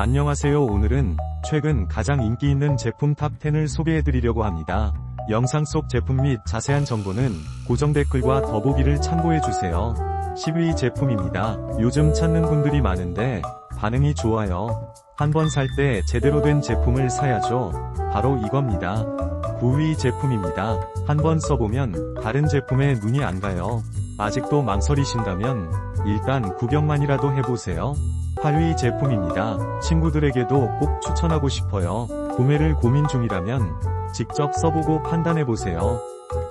안녕하세요 오늘은 최근 가장 인기 있는 제품 탑10을 소개해드리려고 합니다. 영상 속 제품 및 자세한 정보는 고정 댓글과 더보기를 참고해주세요. 10위 제품입니다. 요즘 찾는 분들이 많은데 반응이 좋아요. 한 번 살 때 제대로 된 제품을 사야죠. 바로 이겁니다. 9위 제품입니다. 한 번 써보면 다른 제품에 눈이 안 가요. 아직도 망설이신다면 일단 구경만이라도 해보세요. 8위 제품입니다. 친구들에게도 꼭 추천하고 싶어요. 구매를 고민 중이라면 직접 써보고 판단해보세요.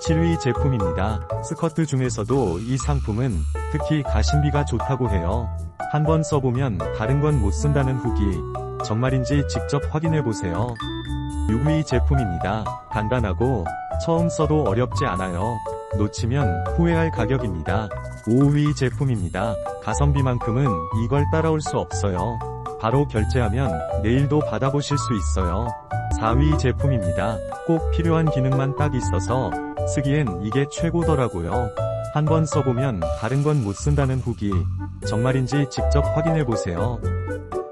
7위 제품입니다. 스커트 중에서도 이 상품은 특히 가심비가 좋다고 해요. 한번 써보면 다른 건 못 쓴다는 후기. 정말인지 직접 확인해보세요. 6위 제품입니다. 간단하고 처음 써도 어렵지 않아요. 놓치면 후회할 가격입니다. 5위 제품입니다. 가성비만큼은 이걸 따라올 수 없어요. 바로 결제하면 내일도 받아보실 수 있어요. 4위 제품입니다. 꼭 필요한 기능만 딱 있어서 쓰기엔 이게 최고더라고요. 한번 써보면 다른 건 못 쓴다는 후기. 정말인지 직접 확인해보세요.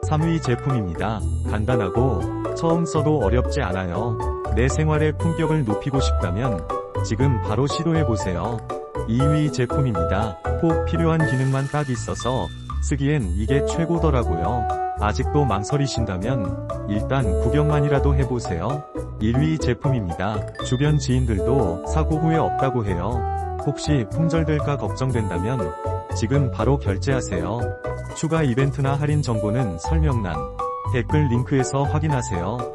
3위 제품입니다. 간단하고 처음 써도 어렵지 않아요. 내 생활의 품격을 높이고 싶다면 지금 바로 시도해보세요. 2위 제품입니다. 꼭 필요한 기능만 딱 있어서 쓰기엔 이게 최고더라고요. 아직도 망설이신다면 일단 구경만이라도 해보세요. 1위 제품입니다. 주변 지인들도 사고 후회 없다고 해요. 혹시 품절될까 걱정된다면 지금 바로 결제하세요. 추가 이벤트나 할인 정보는 설명란, 댓글 링크에서 확인하세요.